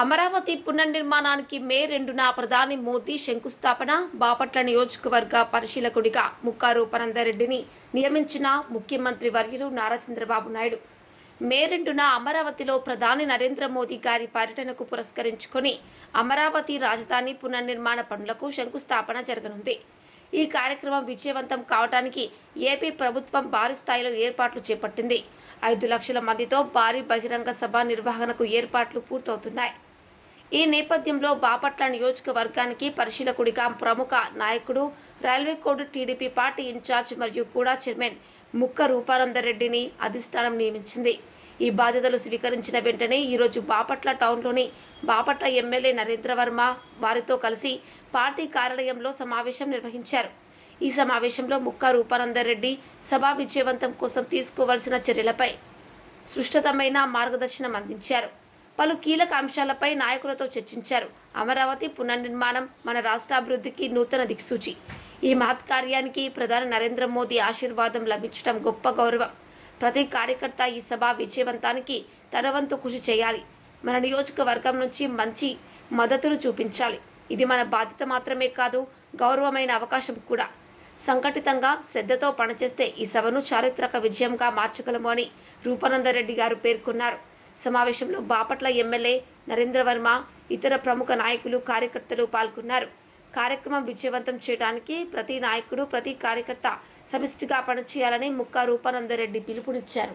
అమరావతి పునర్నిర్మాణానికి మే రెండున ప్రధాని మోదీ శంకుస్థాపన బాపట్ల నియోజకవర్గ పరిశీలకుడిగా ముక్కారు రూపనందరెడ్డిని నియమించిన ముఖ్యమంత్రి వర్యులు నారా చంద్రబాబు నాయుడు. మే రెండున అమరావతిలో ప్రధాని నరేంద్ర మోదీ గారి పర్యటనకు పురస్కరించుకొని అమరావతి రాజధాని పునర్నిర్మాణ పనులకు శంకుస్థాపన జరగనుంది. ఈ కార్యక్రమం విజయవంతం కావడానికి ఏపీ ప్రభుత్వం భారీ స్థాయిలో ఏర్పాట్లు చేపట్టింది. ఐదు లక్షల మందితో భారీ బహిరంగ సభ నిర్వహణకు ఏర్పాట్లు పూర్తవుతున్నాయి. ఈ నేపథ్యంలో బాపట్ల నియోజకవర్గానికి పరిశీలకుడిగా ప్రముఖ నాయకుడు Railway Kodur T D P party incharge మరియు కూడా చైర్మన్ ముక్క రూపానందరెడ్డిని అధిష్టానం నియమించింది. ఈ బాధ్యతలు స్వీకరించిన వెంటనే ఈరోజు బాపట్ల టౌన్లోని బాపట్ల ఎమ్మెల్యే నరేంద్ర వర్మ వారితో కలిసి పార్టీ కార్యాలయంలో సమావేశం నిర్వహించారు. ఈ సమావేశంలో ముక్క రూపానందరెడ్డి సభా విజయవంతం కోసం తీసుకోవాల్సిన చర్యలపై సుష్టతమైన మార్గదర్శనం అందించారు. పలు కీలక అంశాలపై నాయకులతో చర్చించారు. అమరావతి పునర్నిర్మాణం మన రాష్ట్రాభివృద్ధికి నూతన దిక్సూచి. ఈ మహత్ కార్యానికి ప్రధాని నరేంద్ర మోదీ ఆశీర్వాదం లభించడం గొప్ప గౌరవం. ప్రతి కార్యకర్త ఈ సభ విజయవంతానికి తన వంతు కృషి చేయాలి. మన నియోజకవర్గం నుంచి మంచి మద్దతును చూపించాలి. ఇది మన బాధ్యత మాత్రమే కాదు గౌరవమైన అవకాశం కూడా. సంఘటితంగా శ్రద్ధతో పనిచేస్తే ఈ సభను చారిత్రక విజయంగా మార్చగలము అని రూపానందరెడ్డి గారు పేర్కొన్నారు. సమావేశంలో బాపట్ల ఎమ్మెల్యే నరేంద్ర వర్మ ఇతర ప్రముఖ నాయకులు కార్యకర్తలు పాల్గొన్నారు. కార్యక్రమం విజయవంతం చేయడానికి ప్రతి నాయకుడు ప్రతి కార్యకర్త సమిష్టిగా పనిచేయాలని ముక్కా రూపానందరెడ్డి పిలుపునిచ్చారు.